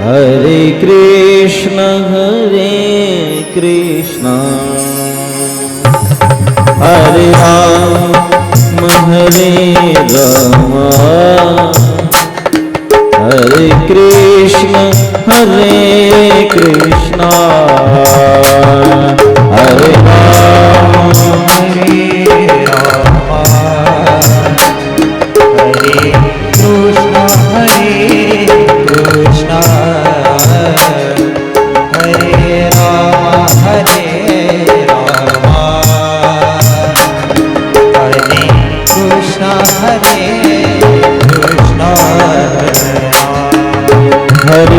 हरे कृष्ण हरे कृष्ण। हरे राम हरे राम। हरे कृष्ण हरे कृष्ण। हरे राम। हरे राम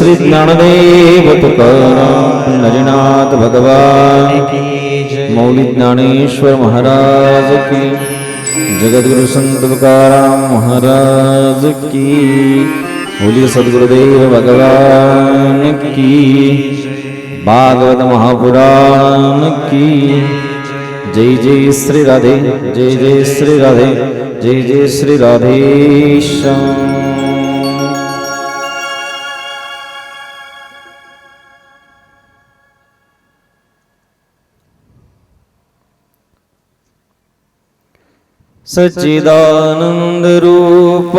श्री ज्ञानदेव तुकाराम पंढरीनाथ भगवान। मौली ज्ञानेश्वर महाराज की जगद्गुरु संत तुकाराम महाराज की बोलिए सद्गुरुदेव भगवान की भागवत महापुराण की जय जय श्री राधे जय जय श्री राधे जय जय श्री राधेश्याम। सच्चिदानंद रूपाय।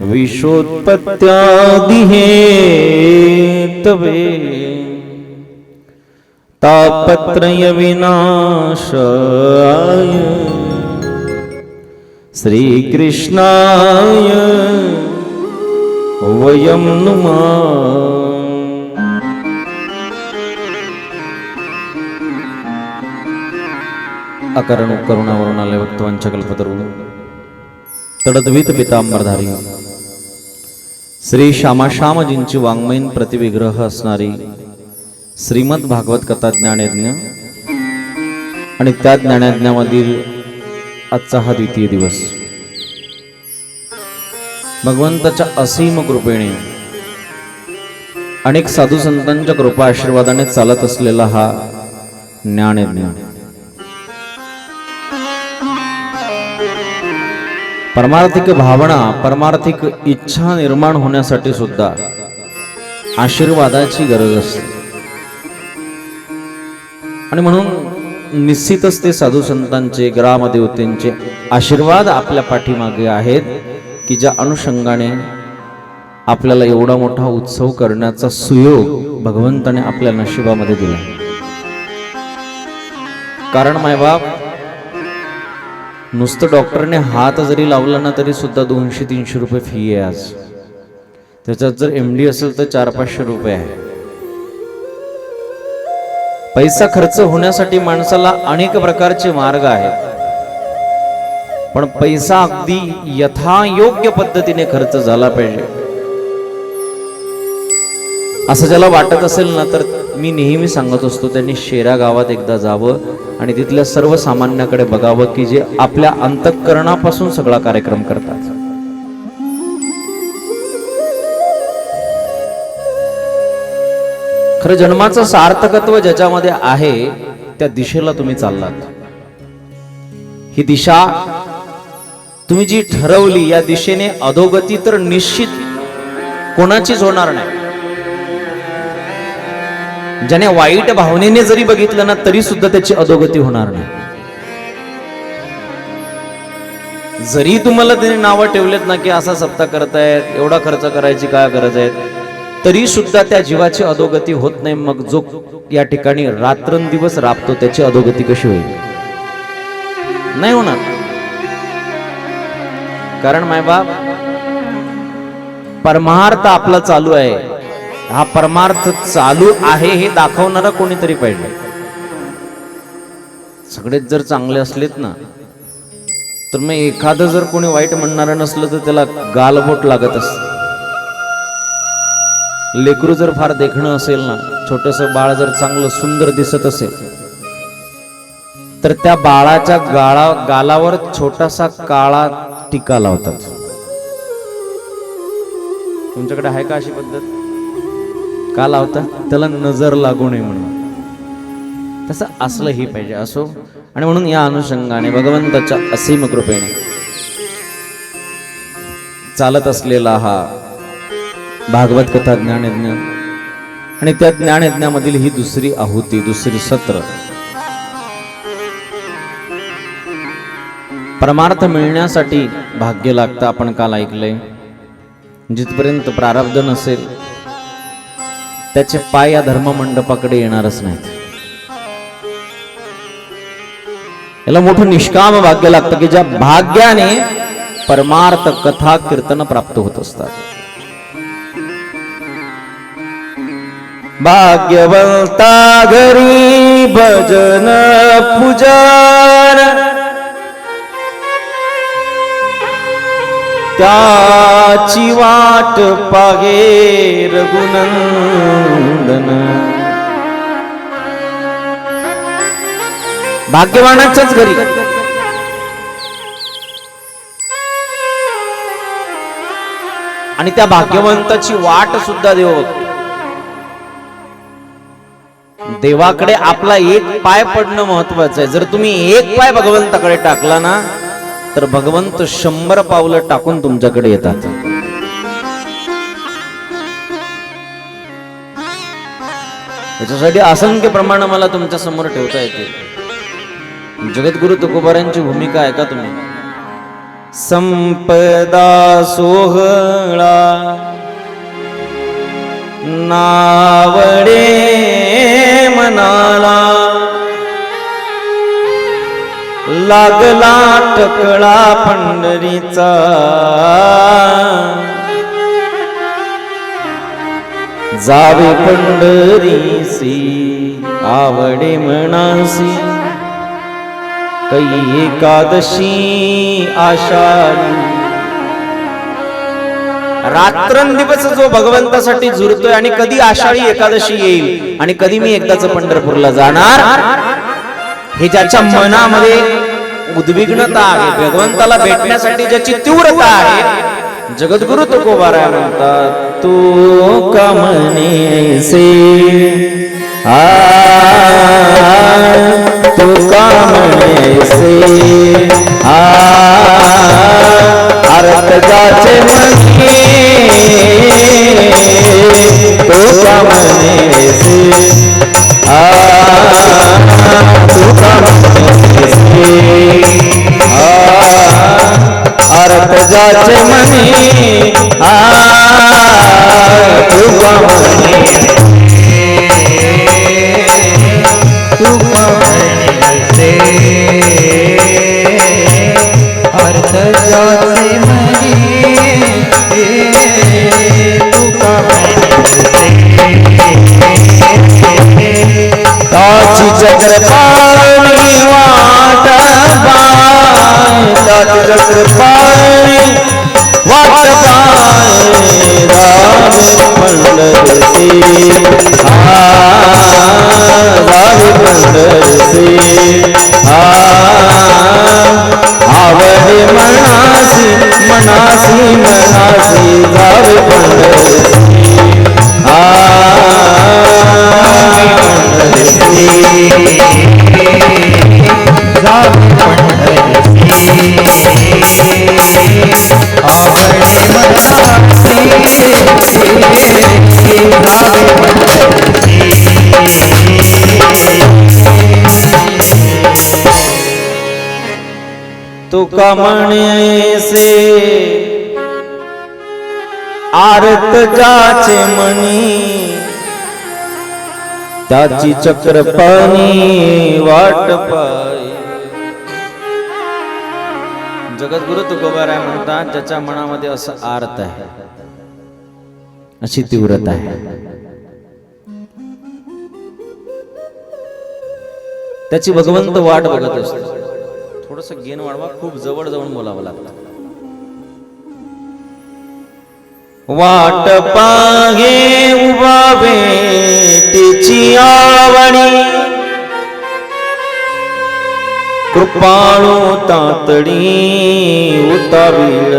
विश्वोत्पत्त्यादिहे तवे तापत्रय विनाशाय। श्रीकृष्णाय वयं नुमा अकरण करुणावरून आले भक्तवांच्या कल्पतरू तडदवीत पितांबरधारी. श्री श्यामाश्यामजींची वाङ्मयीन प्रतिविग्रह असणारी श्रीमद भागवत कथा ज्ञानयज्ञ आणि त्या ज्ञानयज्ञामधील आजचा हा द्वितीय दिवस. भगवंताच्या असीम कृपेने अनेक साधू संतांच्या कृपा आशीर्वादाने चालत असलेला हा ज्ञानयज्ञ. परमार्थिक भावना परमार्थिक इच्छा निर्माण होण्यासाठी सुद्धा आशीर्वादाची गरज असते. आणि म्हणून निश्चितच ते साधू संतांचे ग्रामदेवतेंचे आशीर्वाद आपल्या पाठीमागे आहेत की ज्या अनुषंगाने आपल्याला एवढा मोठा उत्सव करण्याचा सुयोग भगवंताने आपल्या नशिबामध्ये दिला. कारण मायबाप नुसतं डॉक्टरने हात जरी लावला ना तरी सुद्धा दोनशे तीनशे रुपये फी आहे आज. त्याच्यात जर एम डी असेल तर चार पाचशे रुपये आहे. पैसा खर्च होण्यासाठी माणसाला अनेक प्रकारचे मार्ग आहेत. पण पैसा अगदी यथायोग्य पद्धतीने खर्च झाला पाहिजे. असं ज्याला वाटत असेल ना तर मी नेहमी सांगत असतो त्यांनी शेरा गावात एकदा जावं आणि तिथल्या सर्व सामान्याकडे बघावं की जे आपल्या अंतःकरणापासून सगळा कार्यक्रम करतात. खरं जन्माचं सार्थकत्व ज्याच्यामध्ये आहे त्या दिशेला तुम्ही चाललात. ही दिशा तुम्ही जी ठरवली या दिशेने अधोगती तर निश्चित कोणाचीच होणार नाही. ज्याने वाईट भावनेने जरी बघितलं ना तरी सुद्धा त्याची अधोगती होणार नाही. जरी तुम्हाला त्याने नावं ठेवलेत ना की असा सप्ताह करतायत एवढा खर्च करायची काय गरज आहे तरी सुद्धा त्या जीवाची अधोगती होत नाही. मग जो या ठिकाणी रात्रंदिवस राबतो त्याची अधोगती कशी होईल? नाही होणार. कारण मायबाप परमार्थ आपला चालू आहे. हा परमार्थ चालू आहे हे दाखवणारा कोणीतरी पाहिजे. सगळेच जर चांगले असलेत ना तर मग एखादं जर कोणी वाईट म्हणणारं नसलं तर त्याला गालबोट लागत असत. लेकरू जर फार देखणं असेल ना छोटस बाळ जर चांगलं सुंदर दिसत असेल तर त्या बाळाच्या गाळा गालावर छोटासा काळा टीका लावतात. तुमच्याकडे आहे का अशी पद्धत? का लावता? त्याला नजर लागू नये म्हणून. तसं असलंही पाहिजे असो. आणि म्हणून या अनुषंगाने भगवंताच्या असीम कृपेने चालत असलेला हा भागवत कथा ज्ञानयज्ञ आणि त्या ज्ञानयज्ञामधील ही दुसरी आहुती दुसरी सत्र परमार्थ मिळण्यासाठी भाग्य लागतं आपण काल ऐकलंय. जिथपर्यंत प्रारब्ध नसेल त्याचे पाय या धर्म मंडपाकडे येणारच नाहीत याला मोठं निष्काम भाग्य लागतं की ज्या भाग्याने परमार्थ कथा कीर्तन प्राप्त होत असतात. भाग्यवंता घरी भजन पूजन त्याची वाट पागे रघुनंदन. भाग्यवानाच्याच घरी. आणि त्या भाग्यवंताची वाट सुद्धा देव देवाकडे आपला एक पाय पडणं महत्वाचं आहे. जर तुम्ही एक पाय भगवंताकडे टाकला ना तर भगवंत शंभर पावलं टाकून तुमच्याकडे येतात. त्याच्यासाठी असंख्य प्रमाण मला तुमच्यासमोर ठेवता येते. जगद्गुरु तुकोबारांची भूमिका आहे का तुम्ही. संपदा सोहळा नावडे मनाला. लागला टकळा पंढरीचा. जावे पंढरीसी आवडे म्हणासी कै एकादशी आषाढी रात्रंदिवस जो भगवंतासाठी झुरतोय आणि कधी आषाढी एकादशी येईल आणि कधी मी एकदाच पंढरपूरला जाणार हे ज्याच्या मनामध्ये उद्विग्नता आहे. भगवंताला भेटण्यासाठी ज्याची तीव्रता आहे जगद्गुरु तुकोबाराय म्हणतात तू का से आ तू का से आ अर्थ जाचे म्हणे तू का से आ तू का अर्थ जाचे म्हणे आ तू का म्हणे तू म्हणसे अर्थ जाचे म्हणे तू का म्हणसे ताची चक्र पाणी वाट पाय ताची चक्र पाणी वाट पाय राम पंडरसी आ रावे पंढरसे आ आवडे मनासी मनासी मनासी राम पंडरसी आ तुका से। आरत जाचे मणी त्याची चक्र पाणी वाट पाय। जगद्गुरु तुकोबाराय म्हणतात ज्याच्या मनामध्ये असं आर्त आहे अशी तीव्रता आहे. त्याची भगवंत वाट बघत असतो. थोडस गेन वाढवा खूप जवळ जाऊन बोलावं लागतं. वाट पागे उभा भेटीची आवणी. कृपाळू तातडी उतावीळ.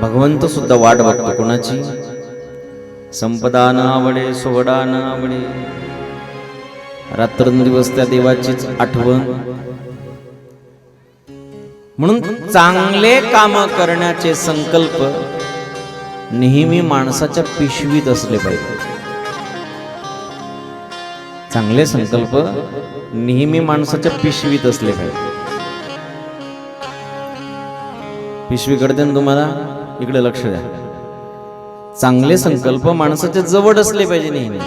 भगवंत सुद्धा वाट बघतो कोणाची? संपदा न आवडे सोहडा न आवडे रात्रंदिवस त्या देवाचीच आठवण. म्हणून चांगले काम करण्याचे संकल्प नेहमी माणसाच्या पिशवीत असले पाहिजे. चांगले संकल्प नेहमी माणसाच्या पिशवीत असले पाहिजे. पिशवी ना तुम्हाला? इकडे लक्ष द्या. चांगले संकल्प माणसाच्या जवळ असले पाहिजे नेहमी.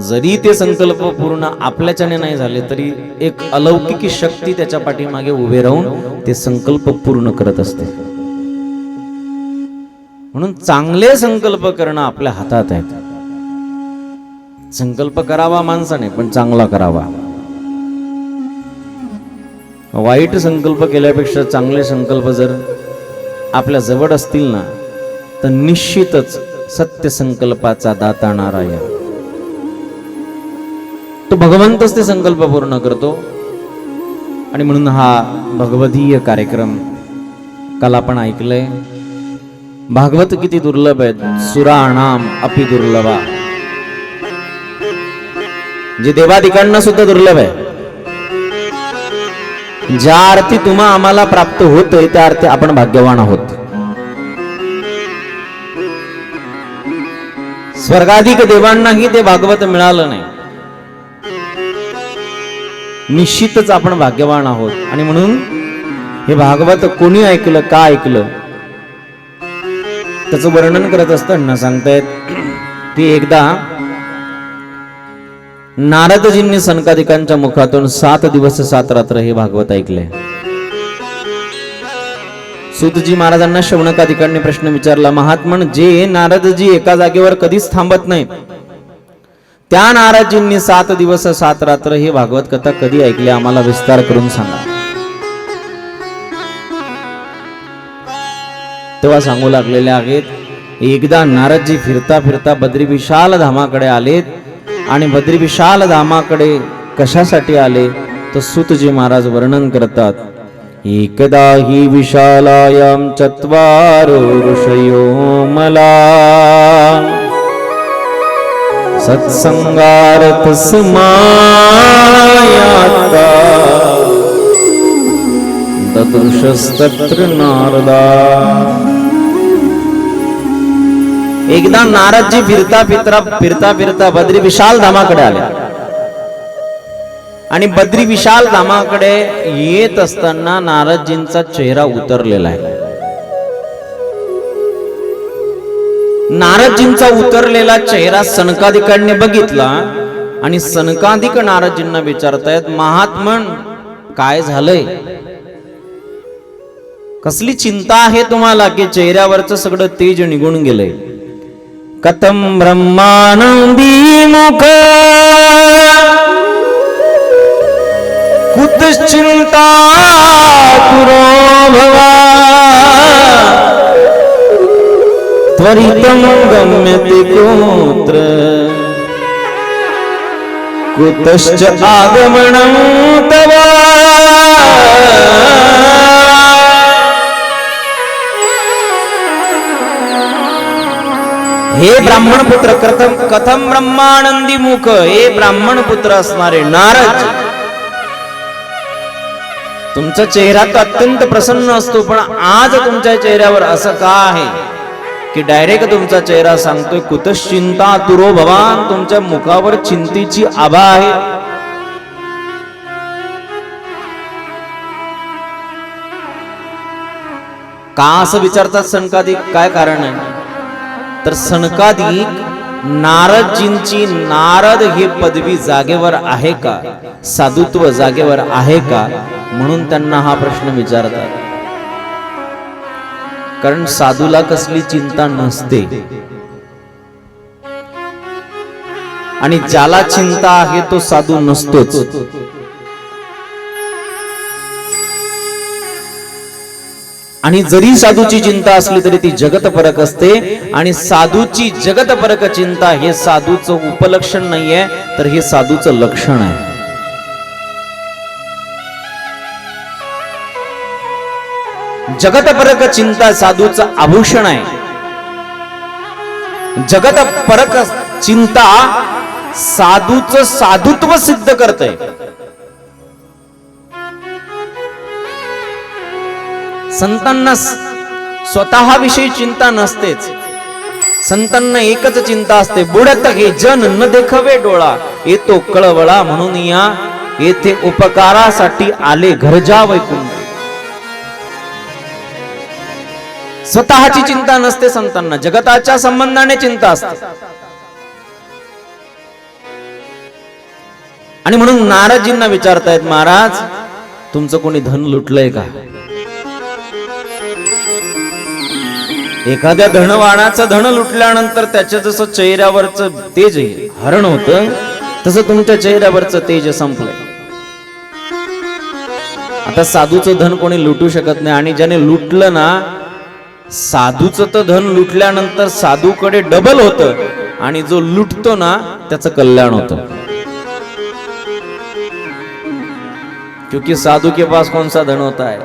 जरी ते संकल्प पूर्ण आपल्याच्याने नाही झाले तरी एक अलौकिक शक्ती त्याच्या पाठीमागे उभे राहून ते संकल्प पूर्ण करत असते. म्हणून चांगले संकल्प करणं आपल्या हातात आहे संकल्प करावा माणसाने पण चांगला करावा. वाईट संकल्प केल्यापेक्षा चांगले संकल्प जर आपल्या जवळ असतील ना तर निश्चितच सत्य संकल्पाचा दाता नारायण. तो भगवंतच ते संकल्प पूर्ण करतो. आणि म्हणून हा भगवदीय कार्यक्रम काल आपण ऐकलंय. भागवत किती दुर्लभ आहेत. सुराणाम अपि दुर्लभा. जे देवाधिकांना सुद्धा दुर्लभ आहे. ज्या अर्थी तुम्हा आम्हाला प्राप्त होतोय त्या अर्थी आपण भाग्यवान आहोत. स्वर्गाधिक देवांनाही ते भागवत मिळालं नाही. निश्चितच आपण भाग्यवान आहोत. आणि म्हणून हे भागवत कोणी ऐकलं का ऐकलं? त्याचं वर्णन करत असताना सांगतायत की एकदा नारदजींनी सनकादिकांच्या मुखातून सात दिवस सात रात्र हे भागवत ऐकले. सुतजी महाराजांना शौनकादिकांनी प्रश्न विचारला महात्मन जे नारदजी एका जागेवर कधीच थांबत नाही त्या नाराजींनी सात दिवस सात रात्र हे भागवत कथा कधी ऐकली आम्हाला विस्तार करून सांगा. तेव्हा सांगू लागलेले आहेत एकदा नारदजी फिरता फिरता बद्री विशाल धामाकडे आलेत आणि बद्री विशाल धामाकडे कशासाठी आले तर सुतजी महाराज वर्णन करतात एकदा ही विशालायाम चत्वारो ऋषयो मला सत्संगारत समायाता ददृशस्तत्र नारदा। एकदा नारदजी फिरता फिरता फिरता फिरता बद्री विशाल धामाकडे आले आणि बद्री विशाल धामाकडे येत असताना नारदजींचा चेहरा उतरलेला आहे. नारदजींचा उतरलेला चेहरा सनकाधिकांनी बघितला आणि सनकाधिक नारदजींना विचारतायत महात्मन काय झालंय? कसली चिंता आहे तुम्हाला की चेहऱ्यावरचं सगळं तेज निघून गेलंय? कथम ब्रह्मानंदी मुख? कुतश्चिंता पुरो भवा? त्वरितं गम्यते कोत्र कुतश्च आगमनं तव। हे ब्राह्मण पुत्र कथम कथम ब्रह्मानंदी मुख हे ब्राह्मण पुत्र असणारे नारद। तुमचा चेहरा तर अत्यंत प्रसन्न असतो पण आज तुमच्या चेहऱ्यावर असं का आहे? की डायरेक्ट तुमचा चेहरा सांगतोय कुतश्चिंता तुरो भवान? तुमच्या मुखावर चिंतेची आभा आहे. का असं विचारतात सनकादिक काय कारण आहे? तर सनकादिक नारदजींची नारद ही पदवी जागेवर आहे का? साधुत्व जागेवर आहे का? म्हणून त्यांना हा प्रश्न विचारतात. कारण साधूला कसली चिंता नसते. आणि ज्याला चिंता आहे तो साधू नसतोच. आणि जरी साधूची चिंता असली तरी ती जगत परक असते. आणि साधूची जगत परक चिंता हे साधूचं उपलक्षण नाहीये तर हे साधूचं लक्षण आहे. जगतपरक चिंता साधूचं आभूषण आहे. जगत परक चिंता साधूच साधुत्व सिद्ध करते संतांना स्वतःविषयी चिंता नसतेच. संतांना एकच चिंता असते बुडत हे जन न देखवे डोळा. येतो कळवळा म्हणून या येथे उपकारासाठी आले घरजा वैकुंठ स्वतःची चिंता नसते संतांना. जगताच्या संबंधाने चिंता असते. आणि म्हणून नारदजींना विचारतायत महाराज तुमचं कोणी धन लुटलंय का? एखाद्या धनवाणाचं धन लुटल्यानंतर त्याच्या जसं चेहऱ्यावरच तेज हरण होत तसं तुमच्या चेहऱ्यावरचं तेज संपलंय. आता साधूचं धन कोणी लुटू शकत नाही आणि ज्याने लुटलं ना साधूच तर धन लुटल्यानंतर साधूकडे डबल होत. आणि जो लुटतो ना त्याचं कल्याण होतं. क्योंकि साधू के पास कौन सा धन होता है?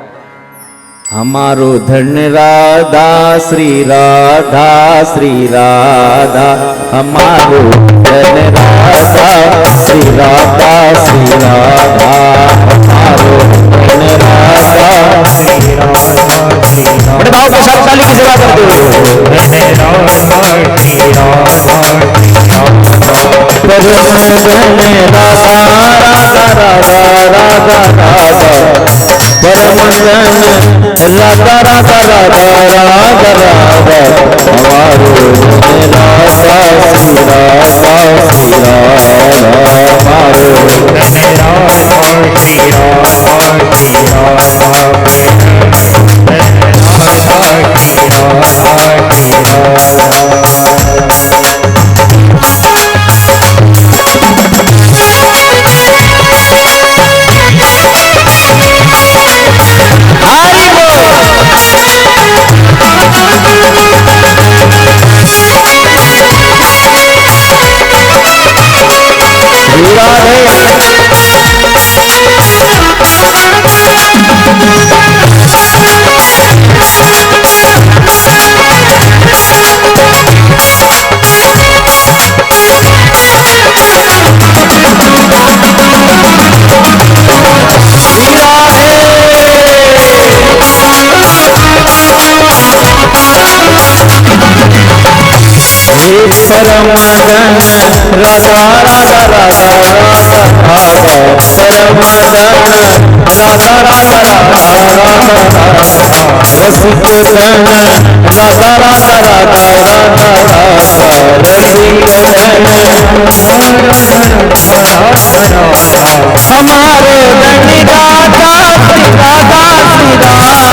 हमारो धन राधा श्री राधा श्री राधा। हमारो धन राधा श्री राधा श्री राधा। हमारो धन राधा श्री राधा। बताओ वैशाली की सेवा करते हो हमारे धनी दादा दादा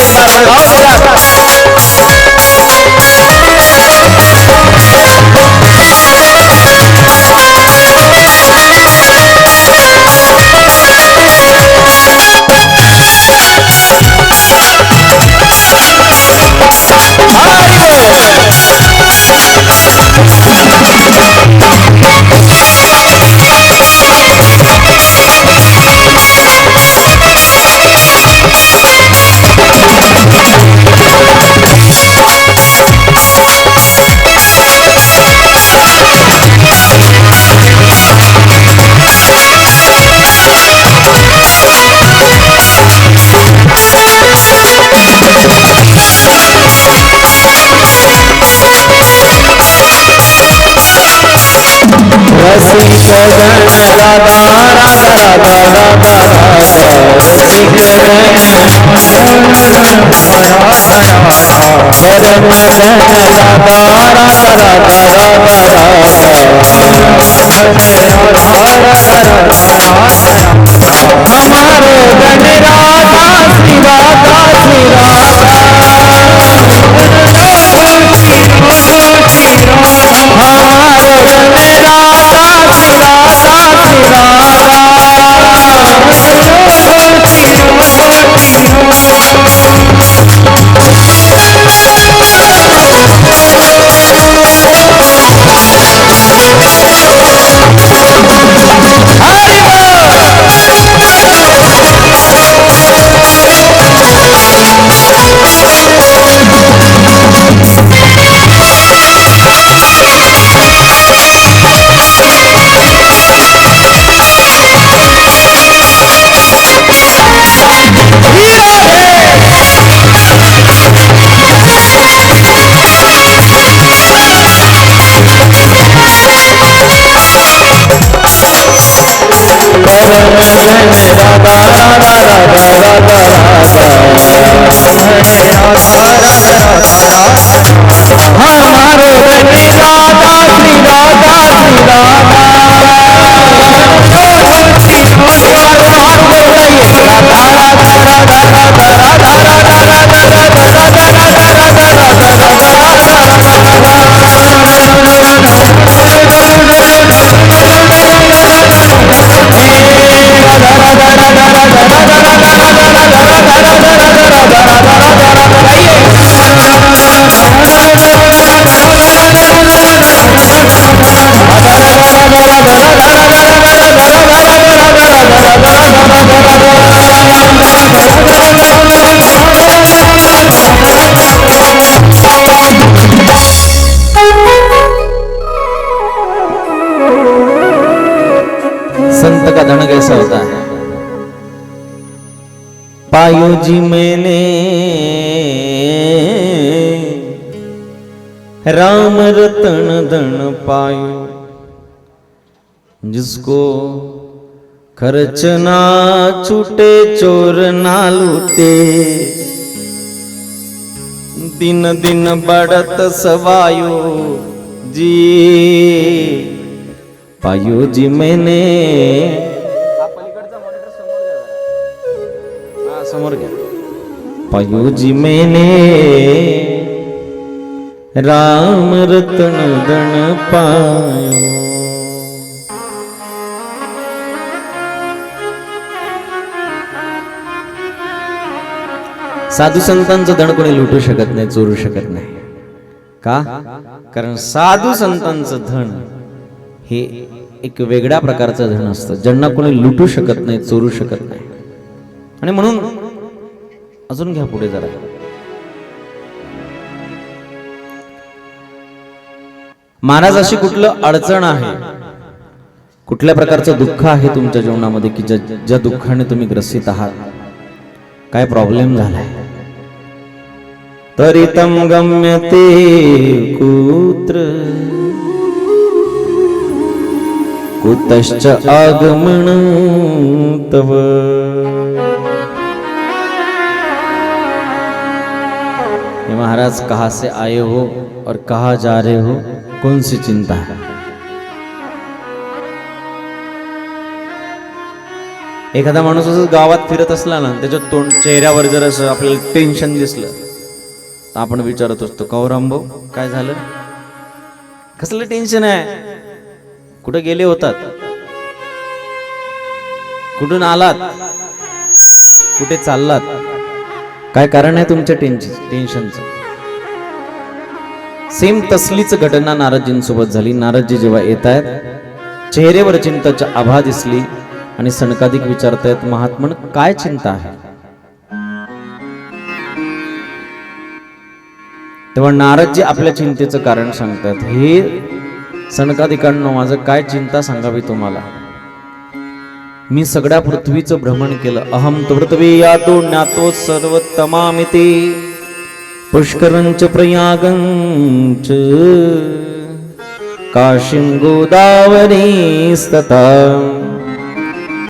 好球呀 Santa जी मैंने। राम रतन धन पायो जिसको खर्च ना छूटे चोर ना लूटे। दिन दिन बढ़त सवायो जी पायो जी मैंने। समोर घ्या. पयुजी जी राम रतन दण पायो. साधू संतांचं धन कोणी लुटू शकत नाही चोरू शकत नाही. का? कारण साधू संतांचं धन हे एक वेगळ्या प्रकारचं धन असतं. ज्यांना कोणी लुटू शकत नाही चोरू शकत नाही. आणि म्हणून अजून घ्या पुढे जरा. महाराज अशी कुठलं अडचण आहे? कुठल्या प्रकारचं दुःख आहे तुमच्या जीवनामध्ये की ज्या ज्या दुःखाने तुम्ही ग्रसित आहात? काय प्रॉब्लेम झालाय? तरितम गम्यते कुत्र। कुतश्च आगमन तव। महाराज कहाँ से आए हो और कहाँ जा रहे हो? कौन सी चिंता है? एखादा माणूस असं गावात फिरत असला ना त्याच्या तोंड चेहऱ्यावर जर असं आपल्याला टेन्शन दिसलं तर आपण विचारत असतो कौरांबो हो काय झालं? कसलं टेन्शन आहे? कुठं गेले होतात? कुठून आलात? कुठे चाललात? काय कारण आहे तुमच्या टेन्शन टेन्शनचं सेम तसलीच घटना नारदजींसोबत झाली. नारदजी जेव्हा येत आहेत चेहऱ्यावर चिंताची आभा दिसली आणि सणकाधिक विचारतायत महात्मन काय चिंता आहे? तेव्हा नारदजी आपल्या चिंतेचं कारण सांगतात. हे सणकाधिकांनो माझं काय चिंता सांगावी तुम्हाला? मी सगळ्या पृथ्वीचं भ्रमण केलं. अहम तु पृथ्वी यातो ज्ञातो सर्वतमामिते पुष्करंच प्रयागंच काशीं गोदावरीस्तथा.